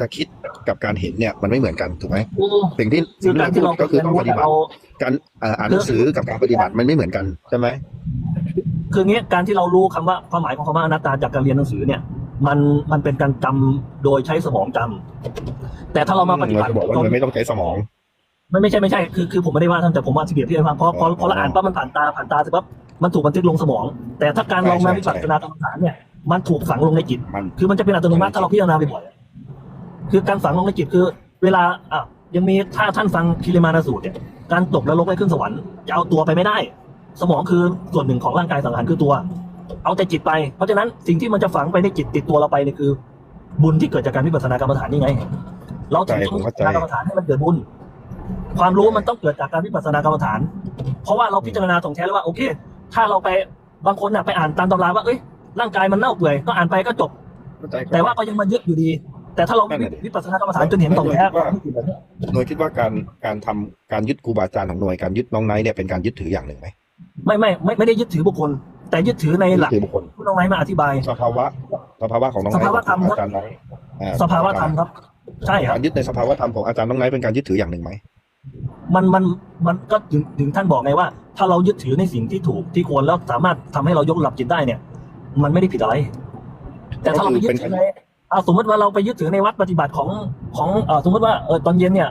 จะคิดกับการเห็นเนี่ยมันไม่เหมือนกันถูกไหมคือสิ่งที่คือการที่เราก็คือต้องปฏิบัติเราการอ่าอ่านหนังสือกับการปฏิบัติมันไม่เหมือนกันใช่ไหมคืองี้การที่เรารู้คำว่าความหมายของคำว่าอนัตตาจากการเรียนหนังสือเนี่ย มันมันเป็นการจำโดยใช้สมองจำแต่ถ้าเรามาปฏิบัติจะบอกว่ามันไม่ต้องใช้สมองไม่ไม่ใช่ไม่ใช่คือคือผมไม่ได้ว่าท่านแต่ผมว่าสิเดียที่ให้ฟังพอพอพอเราอ่านปั๊บมันผ่านตาผ่านตาเสร็จปั๊บมันถูกบันทึกลงสมอง แต่ถ้าการเรามาใช่วิใช่ปัสสนากรรมฐานเนี่ยมันถูกฝังลงในจิตมันคือมันจะเป็นอัตโนมัติถ้าเราพิจารณาบ่อยๆ คือการฝังลงในจิตคือ เวลาอะยังมีถ้าท่านฟังคิริมานาสูตรเนี่ยการตกนรกได้ขึ้นสวรรค์จะเอาตัวไปไม่ได้ สมองคือส่วนหนึ่งของร่างกายสังขารคือตัว เอาแต่จิตไป เพราะฉะนั้นสิ่งที่มันจะฝังไปในจิตติดตัวเราไปเนี่ยคือ บุญที่เกิดจากการวิปัสสนากรรมฐานนี่ไง เราถึงต้องวิปัสสนากรรมฐานให้มันเกิดบุญ ความรู้มันต้องเกิดจากการวิปัสสนากรรมฐาน เพราะว่าเราพิจารณาถ่องแท้แล้วว่าโอเค ถ้าเราไปบางคนน่ะไปอ่านตามตำราว่าเอ้ยร่างกายมันเน่าเปื่อยก็อ่านไปก็จบ แต่ว่าก็ยังมายึดอยู่ดี แต่ถ้าเรานั่นแหละดิ วิปัสสนากรรมฐานจนเห็นถ่องแท้ว่าไม่ผิดแบบเนี้ยหน่วยคิดว่าการการทำการยึดครูบาอาจารย์ของหน่วยการยึดน้องไนท์เนี่ยเป็นการยึดถืออย่างหนึ่งไหมไม่ไม่ไม่ไม่ได้ยึดถือบุคคล แต่ยึดถือในหลักยึดถือบุคคลที่น้องไนท์มาอธิบาย สภาวะสภาวะของน้องไนท์สภาวะธรรมครับอาจารย์ไนท์อ่สภาวะธรรมครับ ใช่ครักาบรยึดในสภาวะธรรมของอาจารย์น้องไนท์เป็นการยึดถืออย่างหนึ่งไหมมันมันมันก็ถึงถึงท่านบอกไงว่า ถ้าเรายึดถือในสิ่งที่ถูกที่ควรแล้วสามารถทำให้เรายกระดับจิตได้เนี่ย มันไม่ได้ผิดอะไร แต่ถ้าเราไปยึดถือใน เอาสมมติว่าเราไปยึดถือในวัดปฏิบัติของของเออสมมติว่าเออตอนเย็นเนี่ย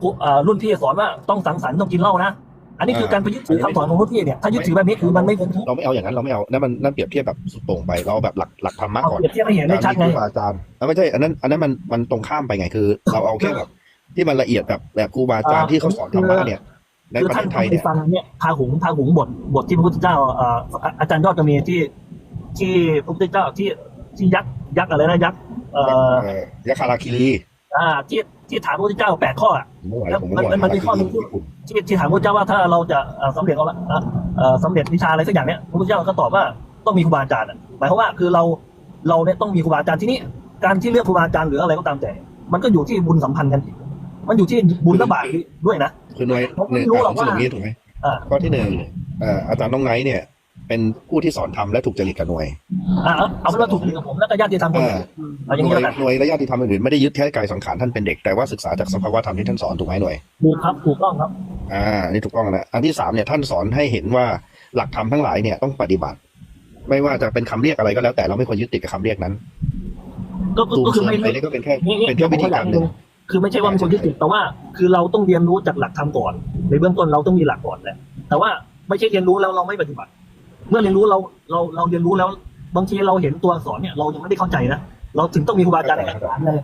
ผู้เอ่อรุ่นพี่สอนว่าต้องสังสรรค์ต้องกินเหล้านะอันนี้คือการไปยึดถือคำสอนของรุ่นพี่เนี่ยถ้ายึดถือแบบนี้คือมันไม่เป็นทุกข์เราไม่เอาอย่างนั้นเราไม่เอานั่นมันนั่นเปรียบเทียบแบบสุดโต่งไปเราเอาแบบหลักหลักธรรมะเอาก่อนเปรียบเทียบให้เห็นได้ชัดไงครูบาอาจารย์แล้วไม่ใช่อันนั้นอันนั้นมันมันตรงข้ามไปไงคือ เราเอาแค่แบบที่มันละเอียดแบบแบบครูบาอาจารย์ที่เขาสอนธรรมะเนี่ยในคือประท่าเทนศไทยไปเนี่ยฟังเนี่ยพาหุงพาหุงบทบทที่พระพุทธเจ้าเอ่ออาจารย์ยอดก็มีที่ที่พระพุทธเจ้าที่ที่ยักษ์ยักษ์อะไรนะยักษ์ เอ่อเอ่อยะคาราคิรีอ่าที่ที่ถามพระพุทธเจ้าแปดข้ออะผมไม่ไหวแล้วผมไม่ไหวมันมันมีข้อหนึ่งที่ญี่ปุ่นที่ที่ถามพระพุทธเจ้าว่าถ้าเราจะเอ่อสำเร็จเอาละเอ่อเอ่อสำเร็จวิชาอะไรสักอย่างเนี้ยพระพุทธเจ้าก็ตอบว่าต้องมีครูบาอาจารย์อะหมายความว่าคือเราเราเนี่ยต้องมีครูบาอาจารย์ที่นี่การที่เลือกครูบาอาจารย์หรืออะไรก็ตามแต่ มันก็อยู่ที่บุญสัมพันธ์กันอีกมันอยู่ที่บุญและบาปด้วยนะคือหน่วยผมไม่หนึ่งรู้หรอกผมสรุปว่านี้ถูกไหมอ่าข้อที่หนึ่งเอ่ออาจารย์น้องไนท์เนี่ย เป็นผู้ที่สอนธรรมและถูกจริตกับหน่วยอ่าเอาเอาเป็นว่าถูกกับผมแล้วก็ญาติธรรมคนอ่าอื่นเอาอหย่างน่นี้วยแล้วกันหน่วยและญาติธรรมอื่นๆไม่ได้ยึดแค่กายสังขารท่านเป็นเด็กแต่ว่าศึกษาจากสภาวะธรรมที่ท่านสอนถูกไหมหน่วย ถูกครับถูกต้องครับ อ่าอันนี่ถูกต้องแล้วอันที่สามเนี่ยท่านสอนให้เห็นว่าหลักธรรมทั้งหลายเนี่ยต้องปฏิบัติ ไม่ว่าจะเป็นคำเรียกอะไรก็แล้วแต่เราไม่ควรยึดติดกับคำเรียกนั้นก็ก็ตูก็คือเสือไม่อะไรไม่นี่ก็เป็นแค่นี่นี่เป็นแค่วิธีการหนึ่ง คือไม่ใช่ว่าเป็นคนยึดติดแต่ว่า คือเราต้องเรียนรู้จากหลักธรรมก่อน ในเบื้องต้นเราต้องมีหลักก่อนแหละแต่ว่าไม่ใช่เรียนรู้แล้วเราไม่ปฏิบัติ เมื่อเรียนรู้เราเราเราเรียนรู้แล้ว บางทีเราเห็นตัวอักษรเนี่ยเรายังไม่ได้เข้าใจนะเราถึงต้องมีครูบาอาจารย์ในการสอนเลย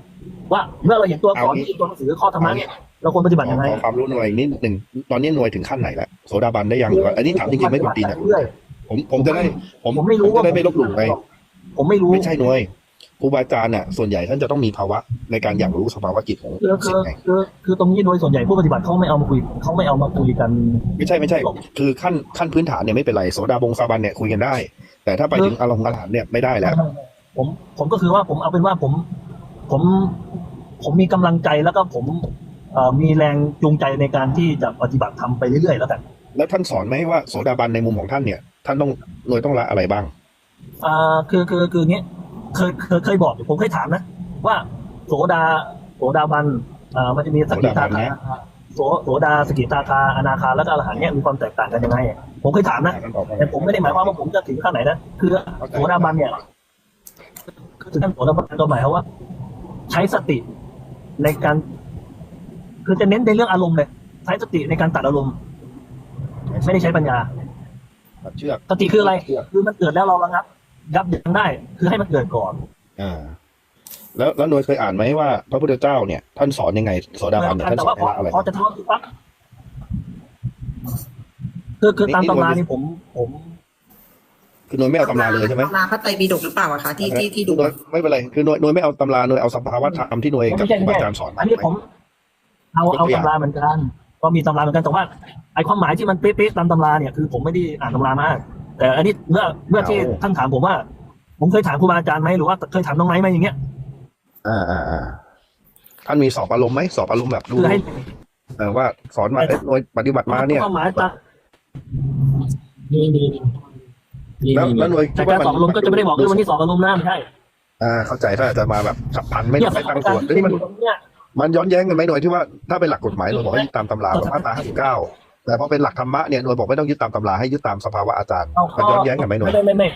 ว่าเมื่อเราเห็นตัวอักษรที่ตัวหนังสือข้อธรรมะเนี่ยเราควรปฏิบัติยังไงขอความรู้หน่วยนิดหนึ่งตอนนี้หน่วยถึงขั้นไหนแล้วโสดาบันได้ยังหรือว่าอันนี้ถามจริงๆไม่กดตีนอะเรื่อยผมผมจะได้ ผมผมไม่รู้ผว่าจะได้ไม่ลบหลู่ไงผมไม่รู้ไม่ใช่หน่วย ครูบาอาจารย์น่ะส่วนใหญ่ท่านจะต้องมีภาวะในการอย่างรู้สภาวะจิตของคือคืสิ่องไงคือคือตรงนี้โดยส่วนใหญ่ผู้ปฏิบัติเขาไม่เอามาคุยเขาไม่เอามาคุยกัน ไม่ใช่ไม่ใช่ คือขั้นขั้นพื้นฐานเนี่ยไม่เป็นไรโสดาบงสาบันเนี่ยคุยกันได้ แต่ถ้าไปถึงอารมณ์อรหันต์เนี่ยไม่ได้แล้ว ผมผมก็คือว่าผมเอาเป็นว่าผม ผมผมมีกำลังใจแล้วก็ผมเอ่อมีแรงจูงใจในการที่จะปฏิบัติทำไปเรื่อยๆแล้วกันแล้วท่านสอนไหมว่าโสดาบันในมุมของท่านเนี่ย ท่านต้องหน่วยต้องละอะไรบ้าง อ่าคือคือคืออย่างเงี้ย เคยเคยเคยบอกอยู่ผมเคยถามนะ ว่าโสดาโสดาบันอ่ามันจะมีสกิทาโสดาบันคานะโสโสดาสกิทาคาอนาคาแล้วก็อรหันต์เนี่ยมีความแตกต่างกันยังไงผมเคยถามนะท่านตอบว่าแต่ผมไม่ได้หมายความว่าผมจะถึงขั้นไหนนะคือโสดาบันเนี่ยคือถึงขั้นโสดาบันก็หมายความว่า ใช้สติในการคือจะเน้นในเรื่องอารมณ์เลยใช้สติในการตัดอารมณ์ไม่ได้ใช้ปัญญาตัดเชือกสติคืออะไร คือมันเกิดแล้วเราระงับ ยับยั้งได้ คือให้มันเกิดก่อนอ่าแล้วแล้วหน่วยเคยอ่านไหมว่า พระพุทธเจ้าเนี่ยท่านสอนยังไงโสดาบันเนี่ยท่านแต่สอว่านพอให้ละอะไรพอจะทะเลาะกันปั๊บคือคือตามตำรานี่ผมผมคือหน่วยไม่เอาตำราเลยใช่ไหมตำราพระไตรปิฎกหรือเปล่าอะคะที่ที่ที่ดูหน่วยไม่เป็นไรคือหน่วยหน่วยไม่เอาตำราหน่วยเอาสภาวะธรรมที่หน่วยกับครูบาอาจารย์สอนอันนี้ผม เอาเอาตำราเหมือนกัน ก็มีตำราเหมือนกันแต่ว่าไอความหมายที่มันเป๊ะๆตามตำราเนี่ยคือผมไม่ได้อ่านตำรามาก แต่อันนี้เมื่อเมื่อที่ท่านถามผมว่า ผมเคยถามครูบาอาจารย์ไหมหรือว่าเคยถามน้องไนท์ไหมอย่างเงี้ยอ่าอ่าอ่าท่านมีสอบอารมณ์ไหมสอบอารมณ์แบบดูคือให้เออว่าสอนมาเอ้ยหน่วยปฏิบัติมาเนี่ยความหมายตามีมีมีแล้วแล้วหน่วยคิแต่ดว่าการสอบอารมณ์ก็จะไม่ได้บอกเออวันนี้สอบอารมณ์นะไม่ใช่อ่าเข้าใจถ้าจะมาแบบฉับพลันไม่เนี่ยไม่ตั้งกาตัวรแล้วนี่มันตรงเนี้ยมันย้อนแย้งกันไหมหน่วยที่ว่าถ้าเป็นหลักกฎหมายหน่วยบอกให้ยึดตามตำราของมาตรา59 แต่พอเป็นหลักธรรมะเนี่ยหน่วยบอกไม่ต้องยึดตามตำราให้ยึดตามสภาวะอาจารย์เอามันย้อนแย้งกันไหมหน่วยไม่ไม่ไม่ไม่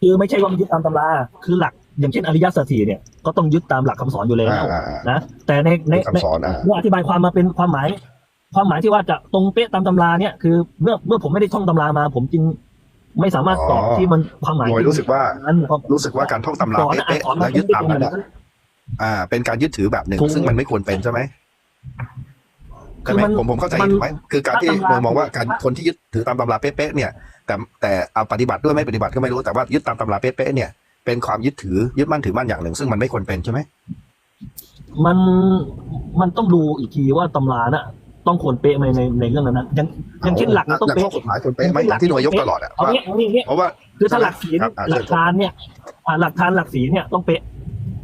คือไม่ใช่ว่ามันยึดตามตำราคือหลักอย่างเช่นอริยสัจสี่เนี่ยก็ต้องยึดตามหลักคำสอนอยู่แล้วอ่าอ่าอ่านะแต่ในในในคำสอนอ่าเมื่ออธิบายความมาเป็นความหมาย ความหมายที่ว่าจะตรงเป๊ะตามตำราเนี่ยคือเมื่อเมื่อผมไม่ได้ท่องตำรามา ผมจึงไม่สามารถตอบที่มันความหมายหน่วยรู้สึกว่านั้นเพราะรู้สึกว่าการท่องตำราสอนอะเป๊ะสอนๆมาแล้วยึดตามนั้นไได้อะอ่า เป็นการยึดถือแบบหนึ่งถูกซึ่งมันไม่ควรเป็นใช่ไหมคืใช่อไหมมันผมผมเข้าใจมันถูกไหมคือการที่ตามตำราหน่วยมองว่าการคนที่ยึดถือตามตำราเป๊ะๆเนี่ย แต่แต่เอาปฏิบัติด้วยไม่ปฏิบัติก็ไม่รู้แต่ว่ายึดตามตำราเป๊ะๆเนี่ยเป็นความยึดถือยึดมั่นถือมั่นอย่างหนึ่ง ซึ่งมันไม่ควรเป็นใช่ไหมมันมันต้องดูอีกทีว่าตำราน่ะต้องควรเป๊ะไหมในในเรื่องนั้นนะอย่างอย่างเช่นหลักมันต้องแต่เป๊ะข้อกฎหมายควรเป๊ะไหมอย่างที่หน่วยยกตลอดอะเอาว่าเนี้ยเอาเนี้ยเอาเนี้ยเพราะว่าคือถ้าหลักศีลครับอ่าหลักทานเนี่ยอ่าหลักทานหลักศีลเนี่ยต้องเป๊ะ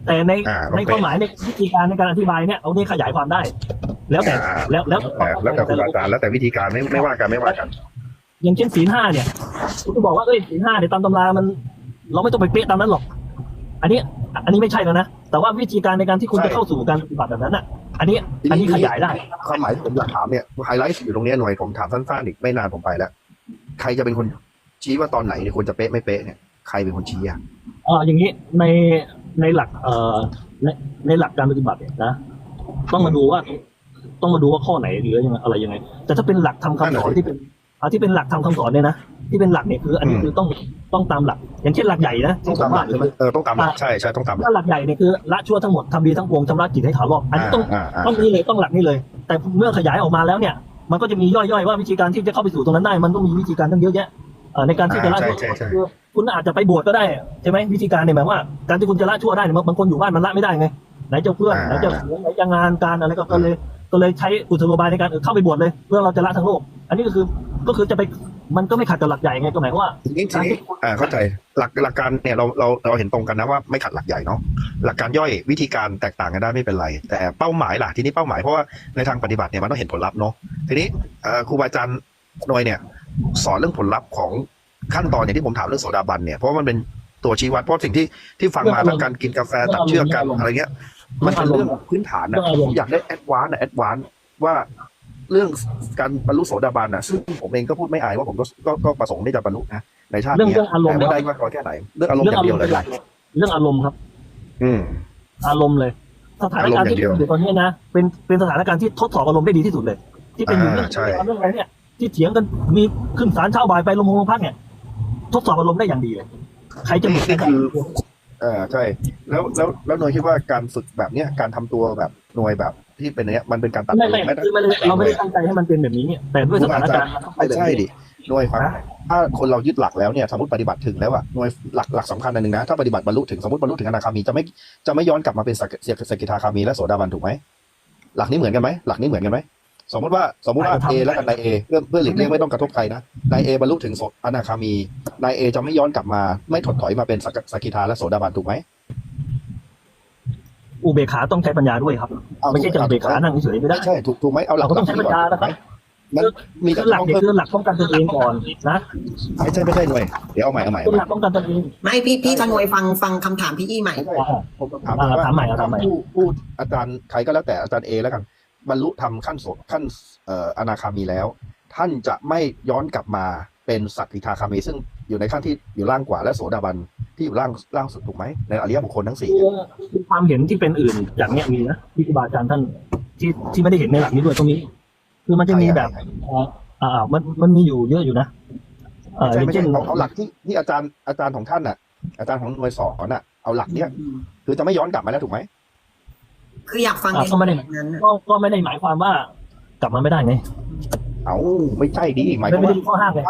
แต่ในอ่าต้องในเป๊ะความหมายในวิธีการในการอธิบายเนี่ยเอาเนี่ยขยายความได้ แล้วแต่อ่าแล้วแล้วแต่แล้วแต่ครูบาอาจารย์แล้วแต่วิธีการไม่ไม่ว่ากันไม่ว่ากัน อย่างเช่นศีลห้าเนี่ยคุณจะบอกว่าเอ้ยศีลห้าเนี่ยตามตำรามัน เราไม่ต้องไปเป๊ะตามนั้นหรอก อันนี้ อันนี้ไม่ใช่แล้วนะแต่ว่าวิธีการในการที่คุณใช่จะเข้าสู่การปฏิบัติแบบนั้นอะ อันนี้อันนี้ขยายได้ความหมายที่ผมอยากถามเนี่ยไฮไลท์อยู่ตรงเนี้ยหน่วยผมถามสั้นๆอีกไม่นานผมไปแล้วใครจะเป็นคนชี้ว่าตอนไหนเนี่ยควรจะเป๊ะไม่เป๊ะเนี่ยใครเป็นคนชี้อะเอออย่างนี้ในในหลักเอ่อในในหลักการปฏิบัติเนี่ยนะ ต้องมาดูว่า ต้องมาดูว่าข้อไหนหรือยังไงอะไรยังไง แต่ถ้าเป็นหลักทำคำสอนที่เป็นเอาที่เป็นหลักทำคำสอนเนี่ยนะที่เป็นหลักเนี่ยคือ อันนี้คือต้องต้องตามหลัก อย่างเช่นหลักใหญ่นะต้องตามหลักใช่ไหมเออต้องตามหลักใช่ใช่ต้องตามหลักถ้าหลักใหญ่เนี่ยคือละชั่วทั้งหมดทำดีทั้งปวงชำระจิตให้ถาวรอันนี้ต้องอ่าอ่าต้องนี่เลยต้องหลักนี่เลย แต่เมื่อขยายออกมาแล้วเนี่ย มันก็จะมีย่อยๆว่าวิธีการที่จะเข้าไปสู่ตรงนั้นได้ มันต้องมีวิธีการตั้งเยอะแยะเอ่อในการที่จะละใช่ชั่วใช่ใช่คือคุณอาจจะไปบวชก็ได้ใช่ไหมวิธีการเนี่ยหมายว่า การที่คุณจะละชั่วได้เนี่ยบางคนอยู่บ้านมันละไม่ได้ไงไหนจะเพื่อนไหนจะเสียงไหนจะงานการอะไรก็ก็เลย ก็เลยใช้กุศโลบายในการเข้าไปบวชเลยเพื่อเราจะละทั้งโลก อันนี้ก็คือก็คือจะไปมันก็ไม่ขัดกับหลักใหญ่ไงก็หมายว่าทีนี้ทีนี้อ่าเข้าใจหลักหลักการเนี่ยเราเราเราเห็นตรงกันนะว่าไม่ขัดหลักใหญ่เนาะหลักการย่อยวิธีการแตกต่างกันได้ไม่เป็นไร แต่เป้าหมายล่ะทีนี้เป้าหมายเพราะว่าในทางปฏิบัติเนี่ยมันต้องเห็นผลลัพธ์เนาะทีนี้ครูบาอาจารย์หน่วยเนี่ย สอนเรื่องผลลัพธ์ของขั้นตอนอย่างที่ผมถามเรื่องโสดาบันเนี่ยเพราะมันเป็นตัวชี้วัดเพราะสิ่งที่ที่ฟังมาทั้งการกินกาแฟตัดเชือกกันอะไรเงี้ย มันเป็นเรื่องพื้นฐานนะผมอยากได้แอดวานซ์นะแอดวานซ์ว่าเรื่องการบรรลุโสดาบันนะซึ่งผมเองก็พูดไม่อายว่าผมก็ก็ก็ประสงค์ที่จะบรรลุนะในชาติเรื่องนี้เรื่องอารมณ์แต่ว่าได้มากน้อยแค่ไหนเรื่องอารมณ์เรื่อองย่าอางรเดียวมณ์เลยเป็นหลักเรื่องอารมณ์ครับ อืม อารมณ์เลย สถานการณ์ที่อารมณ์อย่างเดียวเป็นอยู่ตอนนี้นะเป็นเป็นสถานการณ์ที่ทดสอบอารมณ์ได้ดีที่สุดเลย ที่เป็นอยู่เรื่องอ่าใช่เรื่องอะไรเนี่ย ที่เถียงกันมีขึ้นศาลเช้าบ่ายไปลงโรงพักเนี่ย ทดสอบอารมณ์ได้อย่างดีเลยใครจะมีนี่คือเออใช่ แล้วแล้วแล้วหน่วยคิดว่าการฝึกแบบเนี้ยการทำตัวแบบหน่วยแบบที่เป็นอย่างเนี้ยมันเป็นการตัดไม่ไม่ไม่ได้คือไม่ได้เราไม่ได้ตั้งใจให้มันเป็นแบบนี้เนี่ยแต่ด้วยสถานการณ์มันต้องไปไม่แบบใช่นี้ดิหน่วยฟังถ้าคนเรายึดหลักแล้วเนี่ยสมมติปฏิบัติถึงแล้วอะหน่วยหลักหลักสำคัญอันหนึ่งนะ ถ้าปฏิบัติบรรลุถึงสมมติบรรลุถึงอนาคามีจะไม่จะไม่ย้อนกลับมาเป็นสกสกิทาคามีและโสดาบันถูกไหมหลักนี้เหมือนกันไหมหลักนี้เหมือนกันไหม สมมติว่าสมมติว่าเอและกันนายเอเพื่อเพื่อหลีกเลี่ยงไม่ต้องกระทบใครนะนายเอบรรลุถึงโสอนาคามีนายเอจะไม่ย้อนกลับมา ไม่ถดถอยมาเป็นสกสกิทาและโสดาบันถูกไหมอุเบกขาต้องใช้ปัญญาด้วยครับไม่ใช่จะอุเบกขานั่งเฉยๆไม่ได้ใช่ถูกถูกไหมเอาหลักเราก็ต้องใช้ปัญญานะครับมันมีคือหลักเนี่ยคือหลักป้องกันตนเองก่อนนะไม่ใช่ไม่ใช่หน่วยเดี๋ยวเอาใหม่เอาใหม่คือเอาใหหม่ลักป้องกันตนเองไม่พี่พี่ทนวยฟังฟังคำถามพี่อี้ใหม่ผมถามอ่าว่าถามใหม่เอาถามใหม่ผู้ผู้อาจารย์ใครก็แล้วแต่อาจารย์เอแล้วกัน บรรลุทำขั้นโสขั้นเอ่ออนาคามีแล้ว ท่านจะไม่ย้อนกลับมาเป็นสัตติทาคามีซึ่งอยู่ในขั้นที่อยู่ล่างกว่าและโสดาบันที่อยู่ล่างล่างสุดถูกไหมในอริยบุคคลทั้งสี่คือคือความเห็นที่เป็นอื่นจากเนี้ยมีนะที่ครูบาอาจารย์ท่านที่ที่ไม่ได้เห็นในหลักนี้ด้วยตรงนี้ คือมันจะมีแบบอ่าอ่ามันมันมีอยู่เยอะอยู่นะเอ่อใช่อย่างไม่เช่ใช่นเอาเอาหลักที่ที่อาจารย์อาจารย์ของท่านน่ะ อาจารย์ของหน่วยสอนน่ะเอาหลักเนี้ยคือจะไม่ย้อนกลับมาแล้วถูกไหม คืออยากฟังอ่าก็ไม่ได้แบบนั้นน่ะก็ก็ไม่ได้หมายความว่า กลับมาไม่ได้ไงเอาไม่ใช่ดิหมายคไม่วามไม่ว่าได้มีข้อห้ามไง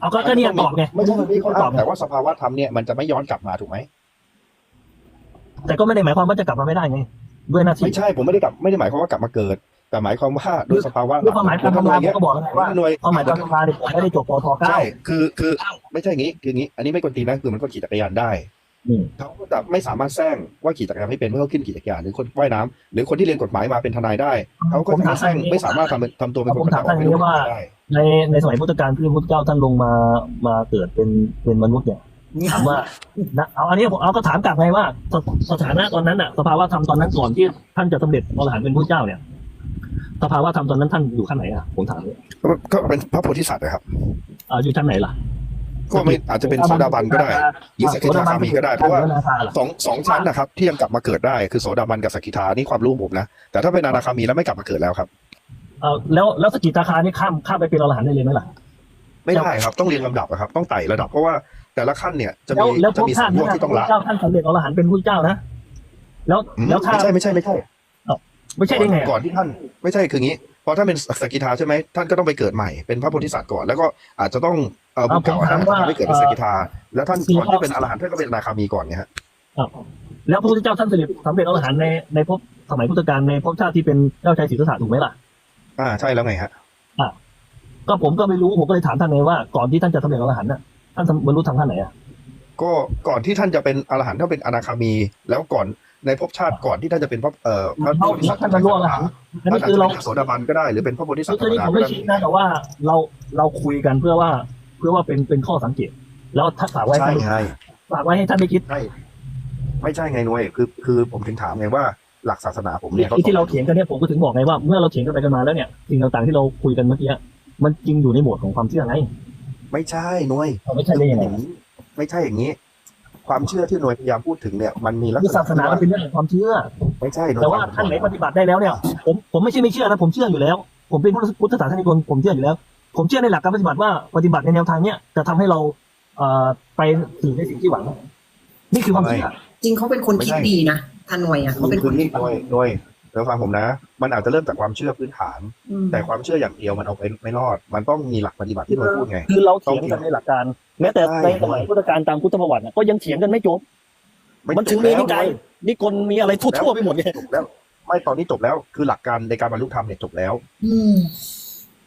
เอาก็ก็เนี่ยตอบไงไม่ใช่ไม่ข้อใช่ตอบไงแต่ว่าสภาวะธรรมเนี่ยมันจะไม่ย้อนกลับมาถูกไหมแต่ก็ไม่ได้หมายความว่าจะกลับมาไม่ได้ไงด้วยหน้าที่ไม่ใช่ผมไม่ได้กลับไม่ได้หมายความว่ากลับมาเกิดแต่หมายความว่าโดยสภาวะด้วยความหมายตามตำราผมก็บอกแล้วไงว่าหน่วยความหมายตามตำราเนี่ยผมไม่ได้จบปทเก้าใช่คือคือ ไม่ใช่อย่างนี้คืออย่างนี้ อันนี้ไม่กวนตีนนะคือมันก็ขี่จักรยานได้อืม เขาก็จะไม่สามารถแซงว่าขี่จักรยานไม่เป็นเมื่อเขาขึ้นขี่จักรยานหรือคนว่ายน้ำหรือคนที่เรียนกฎหมายมาเป็นทนายได้เขาก็จะมาแซงไม่สามารถทำทำตัวเป็นคนกระจอกไม่รู้ได้ในในสมัยพุทธกาลที่พระพุทธเจ้าท่านลงมามาเกิดเป็นเป็นมนุษย์เนี่ยถามว่านะเอาอันนี้ผมเอาก็ถามกลับไงว่าสสถานะตอนนั้นอะสภาวะธรรมตอนนั้นก่อนที่ท่านจะสำเร็จอรหันต์เป็นพระเจ้าเนี่ยสภาวะธรรมตอนนั้นท่านอยู่ขั้นไหนอะผมถามเนี่ยก็ก็เป็นพระโพธิสัตว์นะครับอ่าอยู่ชั้นไหนล่ะ ก็ไม่อาจจะเป็นโสดาบันก็ได้ หรือสกิทาคามีก็ได้ เพราะว่าอนาคาล่ะสองสองชั้นนะครับ ที่ยังกลับมาเกิดได้คือโสดาบันกับสกิทานี่ความรู้ผมนะ แต่ถ้าเป็นอนาคามีแล้วไม่กลับมาเกิดแล้วครับเออแล้วแล้วสกิตาคานี่ข้ามข้ามไปเป็นอรหันต์ได้เลยไหมล่ะ ไม่ได้ครับต้องเรียงลำดับอะครับ ต้องไต่ระดับเพราะว่าแต่ละขั้นเนี่ยจะแล้วมีแล้วพจะวกมีท่าสันงโยเนี่ยชน์ที่ต้องละเจ้าท่านสำเร็จอรหันต์เป็นผู้เจ้านะแล้วอืมแล้วถ้าไม่ใช่ไม่ใช่ไม่ใช่ไม่ใช่ได้ไงอะก่อนที่ท่านไม่ใช่คืองี้ พอท่านเป็นสกิทาใช่ไหมท่านก็ต้องไปเกิดใหม่เป็นพระโพธิสัตว์ก่อนแล้วก็อาจจะต้องเอ่อบุญเก่านะทำให้เกิดเป็นสกิทา แล้วท่านก่อนที่เป็นอรหันต์ท่านก็เป็นอนาคามีก่อนเนี่ยฮะอ้าวแล้วพระพุทธเจ้าท่านสำเร็จสำเร็จอรหันต์ในในภพสมัยพุทธกาลในภพชาติที่เป็นเจ้าชายศรีสะถูกไหมล่ะ อ่าใช่แล้วไงฮะก็ผมก็ไม่รู้ผมก็เลยถามท่านไงว่าก่อนที่ท่านจะสำเร็จอรหันต์น่ะท่านบรรลุธรรมขั้นไหนอะก็ก่อนที่ท่านจะเป็นอรหันต์ท่านเป็นอนาคามี แล้วก่อน ในภพชาติก่อนที่ท่านจะเป็นพระเอ่อพระโพธิสัตว์ท่านบรรลุอรหันต์อันท่านนี้อาจคือจะเราเป็นโสดาบันก็ได้หรือเป็นพระโพธิสัตว์ธรคือรมนี่ดาผมก็ไม่ได้คิดนะแต่ว่าเราเราคุยกันเพื่อว่าเพื่อว่าเป็นเป็นข้อสังเกต แล้วถ้าฝากไว้ใช่ให้ไงฝากไว้ให้ท่านได้คิดใช่ไม่ใช่ไงหน่วยคือ คือผมถึงถามไงว่าหลักศาสนาผมเนี่ยที่ที่เราเถียงกันเนี่ยผมก็ถึงบอกไงว่าเมื่อเราเถียงกันไปกันมาแล้วเนี่ยสิ่งต่างๆที่เราคุยกันเมื่อกี้มันจริงอยู่ในโหมดของความเชื่อไงไม่ใช่หน่วยเอาไม่ใช่ได้ยังไงไม่ใช่อย่างนี้ ความเชื่อที่หน่วยพยายามพูดถึงเนี่ยมันมีลักคือษณะศาสนามันเป็นเรื่องของความเชื่อ ไม่ใช่หน่วยแต่ว่าท่านไหนปฏิบัติได้แล้วเนี่ยผมผมไม่ใช่ไม่เชื่อนะผมเชื่ออยู่แล้ว ผมเป็นพุทธศาสนิกชนผมเชื่ออยู่แล้ว ผมเชื่อในหลักการปฏิบัติว่าปฏิบัติในแนวทางเนี้ยจะทำให้เราเอ่อไปถึงในสิ่งที่หวัง นี่คือความเชื่อจริงเขาเป็นคนคิดดีนะทนวยอะเขาคือเป็นคืคอนนี่คิดหน่วยหน่วย เดี๋ยวฟังผมนะ มันอาจจะเริ่มจากความเชื่อพื้นฐานอืมแต่ความเชื่ออย่างเดียวมันเอาไปไม่รอด มันต้องมีหลักปฏิบัติที่หน่วยพูดไง คือเราเถียงกันในหลักการ แม้แต่ใช่ในสมัยพุทธกาลตามพุทธประวัติน่ะก็ยังเถียงกันไม่จบ มันถึงมีนิกายนิกลมีอะไรทั่วๆไปหมดไงจบแล้ว ไม่ตอนนี้จบแล้ว คือหลักการในการบรรลุธรรมเนี่ยจบแล้ว อืม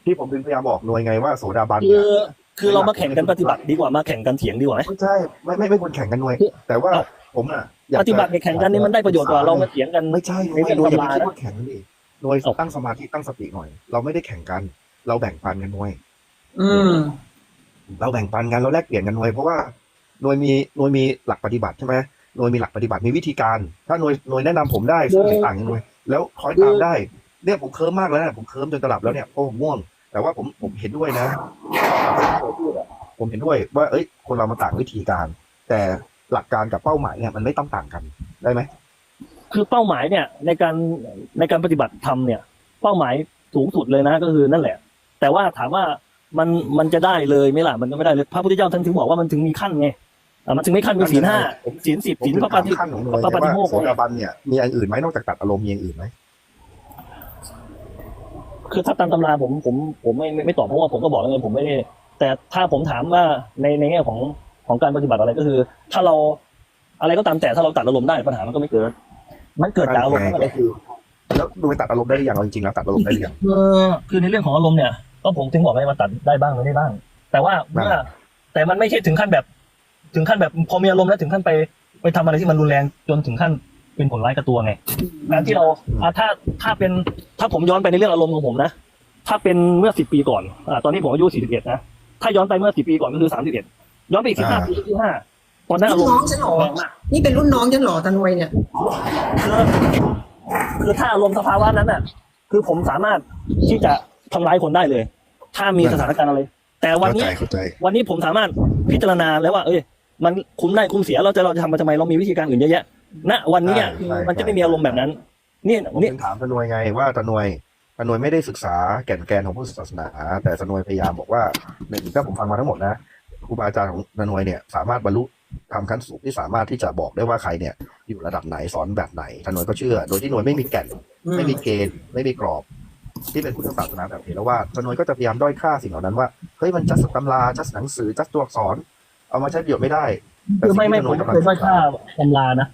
ที่ผมถึงพยายามบอกหน่วยไงว่าโสดาบันคืเนี่อยคือเรามาแข่งกันปฏิบัติดีกว่ามาแข่งกันเถียงดีกว่าไหมไม่ใช่ไม่ไม่ไม่ควรแข่งกันหน่วย แต่ว่า ผมอะอยากปจะฏิบัติกับแข่งกันนี่มันได้ประโยชน์กว่าเรามาเถียงกันไม่ใช่หน่วยไม่ใช่หน่วยอย่าไปตำราคิดนะว่าแข่งกันดิหน่วยเอ้าตั้งสมาธิตั้งสติหน่อย เราไม่ได้แข่งกัน เราแบ่งปันกันหน่วยอืมเราแบ่งปันกันเราแลกเปลี่ยนกันหน่วยเพราะว่าหน่วยมีหน่วยมีหลักปฏิบัติใช่ไหมหน่วยมีหลักปฏิบัติมีวิธีการ ถ้าหน่วยหน่วยแนะนำผมได้ซึ่งแตกต่างกันหน่วยแล้วคอยตามได้เนี่ยผมเคิร์มมากแล้วนะผมเคิร์มจนตลับแล้วเนี่ยเพราะผมง่วง แต่ว่าผมผมเห็นด้วยนะผมเห็นด้วยว่า เอ้ย คนเรามาต่างวิธีการ แต่ หลักการกับเป้าหมายเนี่ยมันไม่ต้องต่างกันได้ไหมคือเป้าหมายเนี่ยในการในการปฏิบัติธรรมเนี่ย เป้าหมายสูงสุดเลยนะก็คือนั่นแหละ แต่ว่าถามว่ามันมันจะได้เลยไหมล่ะมันก็ไม่ได้เลยพระพุทธเจ้าท่านถึงบอกว่ามันถึงมีขั้นไงอะมันถึงไม่ขั้นเป็นศีลห้าศีลสิบผมศีลถึงพระปถามฏิขั้นของหน่วยพระปฏิว่าโมกข์โสดาบันเนี่ยมีอย่างอื่นไหมนอกจากตัดอารมณ์มีอย่างอื่นไหมคือถ้าตามตำราผมผมผมไม่ไม่ไม่ตอบเพราะว่าผมก็บอกแล้วไงผมไม่ได้แต่ถ้าผมถามว่าในในแง่ของ ของการปฏิบัติอะไรก็คือ ถ้าเราอะไรก็ตามแต่ถ้าเราตัดอารมณ์ได้ปัญหามันก็ไม่เกิด มันเกิดจากอารมณ์นั่นแหละก็คือ แล้วหน่วยตัดอารมณ์ได้หรือยังเอาจริงๆแล้วตัดอารมณ์ได้หรือยังคือคือในเรื่องของอารมณ์เนี่ย ก็ผมถึงบอกไงมาตัดได้บ้างไม่ได้บ้าง แต่ว่าเมื่อแต่มันไม่ใช่ถึงขั้นแบบ ถึงขั้นแบบพอมีอารมณ์แล้วถึงขั้นไปไปทำอะไรที่มันรุนแรงจนถึงขั้นเป็นผลร้ายกับตัวไงการที่เราอะถ้าถ้าเป็นถ้าผมย้อนไปในเรื่องอารมณ์ของผมนะถ้าเป็นเมื่อสิบปีก่อนอ่าตอนนี้ผมอายุสี่สิบเอ็ดนะถ้าย้อนไปเมื่อสิบปีก่อนก็คือสามสิบเอ็ด ย้อนไปอีกสิบห้าปีที่ห้าตอนนั้นอารรุ่มนณ์น้องฉันเหรอแรงมากนี่เป็นรุ่นน้องฉันเหรอทนวยเนี่ย คือคือถ้าอารมณ์สภาวะนั้นน่ะ คือผมสามารถที่จะทำร้ายคนได้เลย ถ้ามีสถานการณ์อะไร แต่วันเข้านี้ ใจเข้าใจ วันนี้ผมสามารถพิจารณาแล้วว่า เอ้ย มันคุ้มได้คุ้มเสีย เราจะเราจะทำมาทำไม เรามีวิธีการอื่นเยอะแยะ ณ วันนี้อะคือมันจะไม่มีอารมณ์แบบนั้นนี่ผมนี่ถึงถามตะนวยไงว่าตะนวยตะนวยไม่ได้ศึกษาแก่นแกนของพุทธศาสนา แต่ตะนวยพยายามบอกว่าหนึ่งถ้าผมฟังมาทั้งหมดนะ ครูบาอาจารย์ของตะนวยเนี่ยสามารถบรรลุทำขั้นสูงที่สามารถที่จะบอกได้ว่าใครเนี่ย อยู่ระดับไหนสอนแบบไหนตะนวยก็เชื่อ โดยที่หนวยไม่มีแก่นอืมไม่มีเกณฑ์ ไม่มีกรอบ ที่เป็นพุทธศาสนาแบบเห็นแล้วว่าตะนวยก็จะพยายามด้อยค่าสิ่งเหล่านั้นว่าเฮ้ยมันจัดตำราจัดหนังสือจัดตัวอักษร เอามาใช้ประโยชน์ไม่ได้คือไม่ไม่ผมไม่เคยด้อยค่าตำรานะ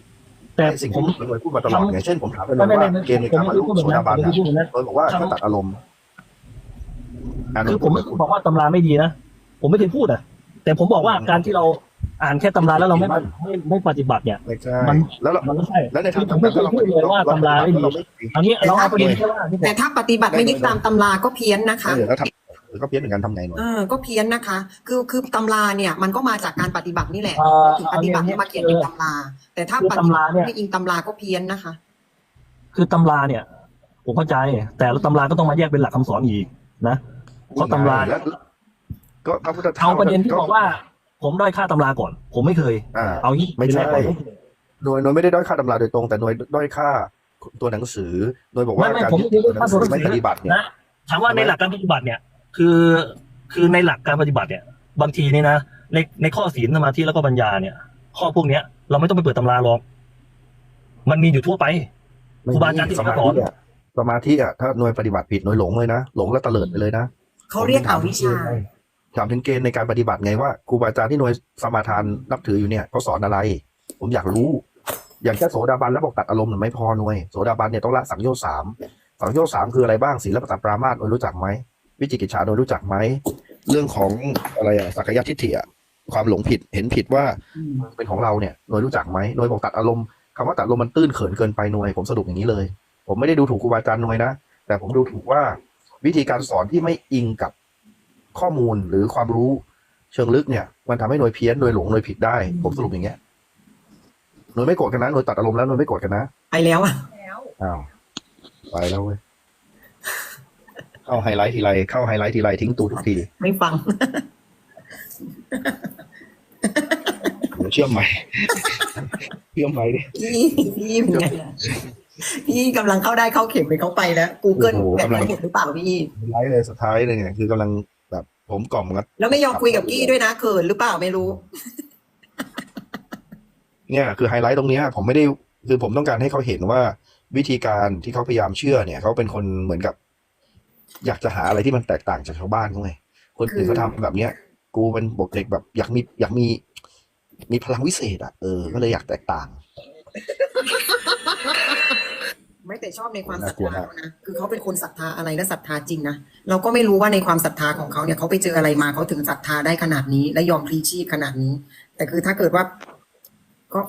แต่แต่สิ่งผมที่ตะนวยพูดมาตลอดไงเช่นผมถามตะนไม่วยไม่ว่าไม่เกณฑ์ในผมการบรไม่รได้ลุพูดแบบโสนั้ดานบันผมไม่นะได้พูดแบบนั้นโดยบอกว่าถ้าตัดอารมณ์อะคือผมไม่บอกว่าตำราไม่ดีนะผมไม่เคยพูดอะ แต่ผมบอกว่าการที่เราอ่านแค่ตำราแล้วเราไม่ไม่ไม่ปฏิบัติเนี่ยไม่ใช่มันแล้วเรามันไม่ใช่แล้วในทางผมไม่เคยพูดเลยว่าตำราไม่ดีเราไม่อันนี้เราเอาประเด็นแค่ว่าที่ผมแต่ถ้าปฏิบัติไม่ยึดตามตำราก็เพี้ยนนะคะเออแล้วทำอก็เพี้ยนเหมือนกันทำไงหน่อยเออก็เพี้ยนนะคะ คือคือตำราเนี่ยมันก็มาจากการปฏิบัตินี่แหละเอ่อถึงปฏิบัติอันนี้มาเขียนเป็นตำรา แต่ถ้าคือปฏิบัตำราติเนี่ยไม่อิงตำราก็เพี้ยนนะคะ คือตำราเนี่ยผมเข้าใจ แต่ละตำราก็ต้องมาแยกเป็นหลักคำสอนอีกนะเพราะตำราแล้ว ก็พระพุทธเอาประเด็นที่บอกว่า ผมด้อยค่าตำราก่อน ผมไม่เคย อ่า เอางี้ไม่ใช่ เป็นแรกก่อนหน่วยหน่วยไม่ได้ด้อยค่าตำราโดยตรง แต่หน่วยด้อยค่าตัวหนังสือโดยบอกว่าไม่ไม่การผมยึดไม่ได้ตัวหนังสือว่าตัวหนังสือไม่ปฏิบัติเนี่ย นะถามว่าในหลักการปฏิบัติเนี่ย คือคือในหลักการปฏิบัติเนี่ย บางทีเนี่ยนะในในข้อศีลสมาธิแล้วก็ปัญญาเนี่ย ข้อพวกเนี้ย เราไม่ต้องไปเปิดตำราหรอกมันมีอยู่ทั่วไป ครูบาอาจารย์ที่สมาสอธินอะสมาธิอะถ้าหน่วยปฏิบัติผิดหน่วยหลงเลยนะหลงแล้วเตลิดไปเลยนะเขาเรียกอวิชชา ถามถึงเกณฑ์ในการปฏิบัติไงว่าครูบาอาจารย์ที่หน่วยสมาทานนับถืออยู่เนี่ยเขาสอนอะไร ผมอยากรู้ อย่างแค่โสดาบันแล้วบอกตัดอารมณ์เนี่ยไม่พอหน่วยโสดาบันเนี่ยต้องละสังโยชน์สามสังโยชน์สามคืออะไรบ้างศีลปตปรามาสหน่วยรู้จักไหมวิจิกิจฉาหน่วยรู้จักไหมเรื่องของอะไรอะสักยะทิฏฐิอะความหลงผิดเห็นผิดว่าเป็นของเราเนี่ยหน่วยรู้จักไหมหน่วยบอกตัดอารมณ์คำว่าตัดอารมณ์มันตื้นเขินเกินไปหน่วย ผมสรุปอย่างนี้เลย ผมไม่ได้ดูถูกครูบาอาจารย์หน่วยนะแต่ผมดูถูกว่าวิธีการสอนที่ไม่อิงกับ ข้อมูลหรือความรู้เชิงลึกเนี่ย มันทำให้หน่วยเพี้ยนหน่วยหลงหน่วยผิดได้ ผมสรุปอย่างเงี้ยหน่วยไม่โกรธกันนะหน่วยตัดอารมณ์แล้วหน่วยไม่โกรธกันนะไปแล้วอะอ้าวไปแล้วเว้ยเข้าไฮไลท์ทีไรเข้าไฮไลท์ทีไรทิ้งตูทุกทีไม่ฟังเดี๋ยวเชื่อมใหม่เชื่อมใหม่ดิพี่พี่เป็นไงล่ะพี่กำลังเข้าได้เข้าเข็มไปเขาไปแล้ว Google โอ้โหแบบกำลังหมดหรือเปล่าพี่ไลท์เลยสุดท้ายเลยเนี่ยคือกำลังแบบ ผมกล่อมงัดแล้วไม่ยอมคุยกับกี้ด้วยนะเขินหรือเปล่าไม่รู้ เนี่ย คือไฮไลท์ตรงเนี้ยผมไม่ได้คือผมต้องการให้เขาเห็นว่าวิธีการที่เขาพยายามเชื่อเนี่ยเขาเป็นคนเหมือนกับ อยากจะหาอะไรที่มันแตกต่างจากชาวบ้านเขาไงคนอื่นเขาทำแบบเนี้ย กูเป็นบกเด็กแบบ อยากมีอยากมี มีพลังวิเศษอะเออก็เลยอยากแตกต่าง ไม่ แต่ชอบในความศรัทน่ากลัวธามากเขานะคือเขาเป็นคนศรัทธาอะไรและศรัทธาจริงนะเราก็ไม่รู้ว่าในความศรัทธาของเขาเนี่ยเขาไปเจออะไรมาเขาถึงศรัทธาได้ขนาดนี้ และยอมพลีชีพขนาดนี้ แต่คือถ้าเกิดว่า ก็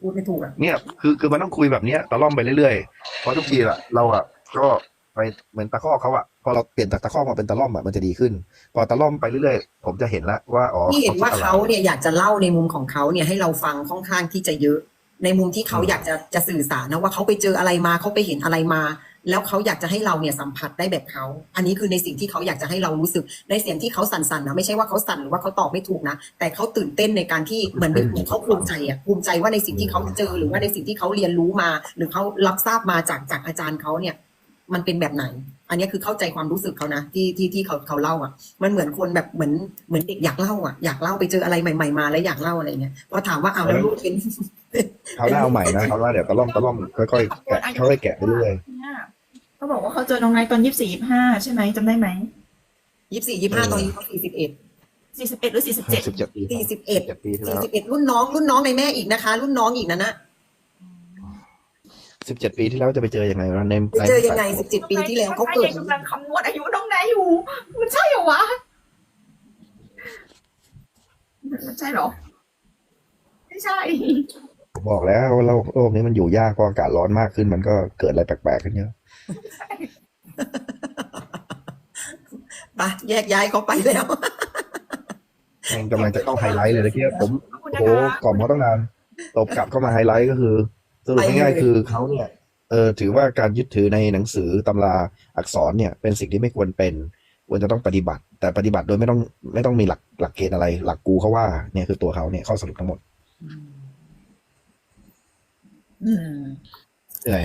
พูดไม่ถูกอะเนี่ยคือคือมันต้องคุยแบบเนี้ยตะล่อมไปเรื่อยๆเพราะทุกทีอะเราอะก็ไปเหมือนตะคอกเขาอะพอเราเปลี่ยนจากตะคอกมาเป็นตะล่อมอะมันจะดีขึ้น พอตะล่อมไปเรื่อยๆผมจะเห็นแล้วว่าอ๋อที่เห็นว่าคิดอะไรเขาเนี่ยอยากจะเล่าในมุมของเขาเนี่ยให้เราฟังค่อนข้างที่จะเยอะ ในมุมที่เขาอยากจะจะสื่อสารนะว่าเขาไปเจออะไรมาเขาไปเห็นอะไรมา แล้วเขาอยากจะให้เราเนี่ยสัมผัสได้แบบเขา อันนี้คือในสิ่งที่เขาอยากจะให้เรารู้สึก ในเสียงที่เขาสั่นๆนะไม่ใช่ว่าเขาสั่นหรือว่าเขาตอบไม่ถูกนะ แต่เขาตื่นเต้นในการที่เหมือนเป็นเขาภูมิใจอะภูมิใจว่าในสิ่งที่เขาเจอหรือว่าในสิ่งที่เขาเรียนรู้มา หรือเขารับทราบมาจากจากอาจารย์เขาเนี่ย มันเป็นแบบไหน อันนี้คือเข้าใจความรู้สึกเขานะที่ที่ที่เขาเขาเล่าอะ มันเหมือนคนแบบเหมือนเหมือนเด็กอยากเล่าอะอยากเล่าไปเจออะไรใหม่ ๆ มาแล้วอยากเล่าอะไรเงี้ยพอถามว่าเอาแล้วลูกเป็น เขาวหน้าเอาใหม่นะเขาวหน้าเดี๋ยวตะล่อมตะล่อมค่อยๆแกะค่อยๆแกะไปเรื่อยเนี่ยเขาบอกว่าเขาเจอน้องไนท์ตอนยี่สิบสี่ยี่ห้าใช่ไหมจำได้ไหมยี่สี่ยี่ห้าตอนนี้เขาสี่สิบเอ็ดสี่สิบเอ็ดหรือสี่สิบเจ็ดสิบเจ็ดปีสี่สิบเอ็ดเจ็ดปีที่สี่แล้วสิบเอ็ดรุ่นน้องรุ่นน้องในแม่อีกนะคะ รุ่นน้องอีกนะนะสิบเจ็ดปีที่แล้วจะไปเจอยังไงวะในไปเจอยังไงสิบเจ็ดปีที่แล้วเขาเกิดกำลังคำนวณอายุน้องไนท์อยู่ มันใช่เหรอวะมันใช่เหรอ ไม่ใช่ผม บอกแล้วว่าโลกโลกนี้มันอยู่ยากพออากาศร้อนมากขึ้น มันก็เกิดอะไรแปลกๆขึ้นเยอะไปแยกย้ายเขาไปแล้วแม่งกำลังจะเข้าไฮไลท์เลยตะกี้ผมขอบคุณโอ้นะโหคะกล่อมเขาตั้งนานตบกลับเข้ามาไฮไลท์ก็คือสรุปไปเลยง่ายๆคือเขาเนี่ย เออถือว่าการยึดถือในหนังสือตำราอักษรเนี่ย เป็นสิ่งที่ไม่ควรเป็นควรจะต้องปฏิบัติ แต่ปฏิบัติโดยไม่ต้องไม่ต้องมีหลักหลักเกณฑ์อะไร หลักกูเขาว่าเนี่ยคือตัวเขาเนี่ยข้อสรุปทั้งหมด อืมเหนื่อย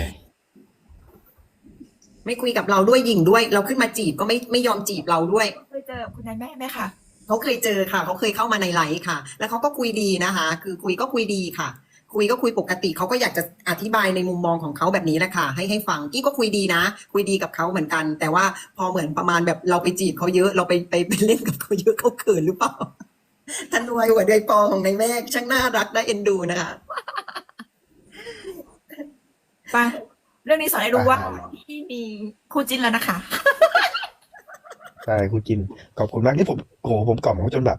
ไม่คุยกับเราด้วยหญิงด้วย เราขึ้นมาจีบก็ไม่ไม่ยอมจีบเราด้วย เคยเจอคุณนายแม่ไหมคะเขาเคยเจอค่ะ เขาเคยเข้ามาในไลฟ์ค่ะ แล้วเขาก็คุยดีนะคะ คือคุยก็คุยดีค่ะ คุยก็คุยปกติเขาก็อยากจะอธิบายในมุมมองของเขาแบบนี้แหละค่ะ ให้ให้ฟังกี้ก็คุยดีนะ คุยดีกับเขาเหมือนกัน แต่ว่าพอเหมือนประมาณแบบเราไปจีบเขาเยอะ เราไปไปไปเล่นกับเขาเยอะเขาเขินหรือเปล่าท่านรวยหัวใจปอของนายแม่ช่างน่ารักน่าเอ็นดูนะคะ ไปเรื่องนี้สอนให้รู้ว่าที่มีคู่จิ้นแล้วนะคะใช่คุณจินขอบคุณมากที่ผมโอ้โหผมกล่อมเขาจนแบบ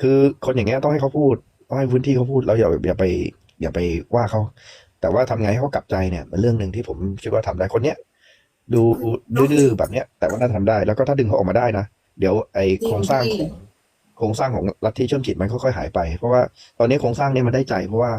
คือคนอย่างเงี้ยต้องให้เขาพูดต้องให้พื้นที่เขาพูดแล้วอย่าอย่าไป อย่าไปว่าเขาแต่ว่าทำไงให้เขากลับใจเนี่ยเป็นเรื่องหนึ่งที่ผมคิดว่าทำได้คนเนี้ยดูดื้อๆแบบเนี้ย แต่ว่าน่าทำได้แล้วก็ถ้าดึงเขาออกมาได้นะเดี๋ยวไอโครงสร้างของโครงสร้างของลัทธิเชื่อมจิตมันค่อยๆหายไป เพราะว่าตอนนี้โครงสร้างเนี้มันได้ใจเพราะว่า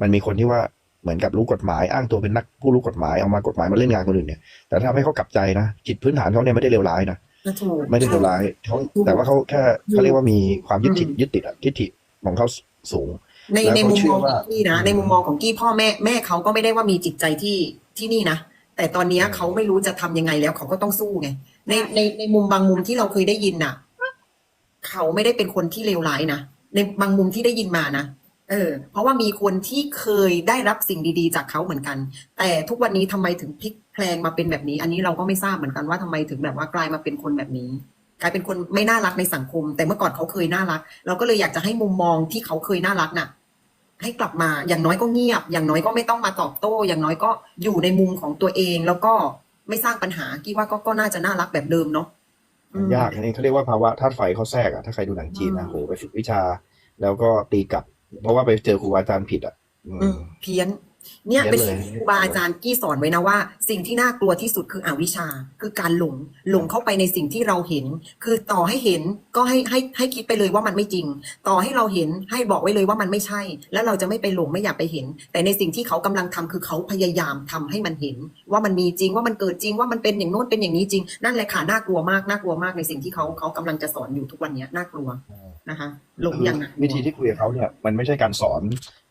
มันมีคนที่ว่า เหมือนกับรู้กฎหมายอ้างตัวเป็นนักผู้รู้กฎหมายเอามากฎหมายมาเล่นงานคนอื่นเนี่ยแต่ถ้าทำให้เขากลับใจนะจิตพื้นฐานเขาเนี่ยไม่ได้เลวร้ายนะถูกไม่ได้เลวร้ายเขาแต่ว่าเขาแค่เขาเรียกว่ามีความยึดติดยึดติดอะทิฏฐิของเขาสูง ในแล้วในเขามุมเชื่มอองขว่าองกี้นะ ในมุมมองของกี้พ่อแม่แม่เขาก็ไม่ได้ว่ามีจิตใจที่ที่นี่นะแต่ตอนเนี้ยเขาไม่รู้จะทำยังไงแล้วเขาก็ต้องสู้ไงในในในมุมบางมุมที่เราเคยได้ยินน่ะ เขาไม่ได้เป็นคนที่เลวร้ายนะในบางมุมที่ได้ยินมานะ เออเพราะว่ามีคนที่เคยได้รับสิ่งดีๆ จากเขาเหมือนกัน แต่ทุกวันนี้ทำไมถึงพลิกแพลงมาเป็นแบบนี้ อันนี้เราก็ไม่ทราบเหมือนกันว่าทำไมถึงแบบว่ากลายมาเป็นคนแบบนี้ กลายเป็นคนไม่น่ารักในสังคม แต่เมื่อก่อนเขาเคยน่ารัก เราก็เลยอยากจะให้มุมมองที่เขาเคยน่ารักน่ะ ให้กลับมาอย่างน้อยก็เงียบ อย่างน้อยก็ไม่ต้องมาตอบโต้ อย่างน้อยก็อยู่ในมุมของตัวเอง แล้วก็ไม่สร้างปัญหากี้ว่าก็ก็น่าจะน่ารักแบบเดิมเนาะอืมยากอันนี้เขาเรียกว่าภาวะธาตุไฟเขาแทรกอะถ้าใครดูหนังจีนนะอืมโหไปฝึกวิชา แล้วก็ตีกลับ เพราะว่าไปเจอครูบาอาจารย์ผิดอะอืมอืมเพี้ยน เนี่ยเพี้เป็นยนเลยสิ่งที่ครูบาอาจารย์กี้สอนไว้นะว่า สิ่งที่น่ากลัวที่สุดคืออวิชชา คือการหลงหลงเข้าไปในสิ่งที่เราเห็น คือต่อให้เห็นก็ให้ให้ให้คิดไปเลยว่ามันไม่จริง ต่อให้เราเห็นให้บอกไว้เลยว่ามันไม่ใช่ แล้วเราจะไม่ไปหลงไม่อยากไปเห็น แต่ในสิ่งที่เขากำลังทำคือเขาพยายามทำให้มันเห็น ว่ามันมีจริงว่ามันเกิดจริงว่ามันเป็นอย่างโน้นเป็นอย่างนี้จริง นั่นแหละค่ะน่ากลัวมากน่ากลัวมากในสิ่งที่เขาเขากำลังจะสอนอยู่ทุกวันเนี้ยน่ากลัว นะคะหลงอย่างน่ากลัววิธีที่คุยกับเขาเนี่ยมันไม่ใช่การสอน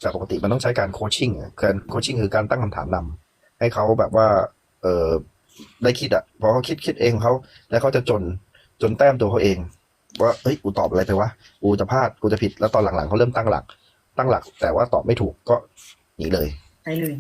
แบบปกติมันต้องใช้การโคชชิ่งอะการโคชชิ่งคือการตั้งคำถามนำให้เขาแบบว่าเออได้คิดอะพอเขาคิดคิดเองของเขาแล้วเขาจะจนจนแต้มตัวเขาเอง ว่าเฮ้ยกูตอบอะไรไปวะกูจะพลาดกูจะผิดแล้วตอนหลังๆเขาเริ่มตั้งหลัก ตั้งหลัก แต่ว่าตอบไม่ถูกก็หนีเลยไปเลย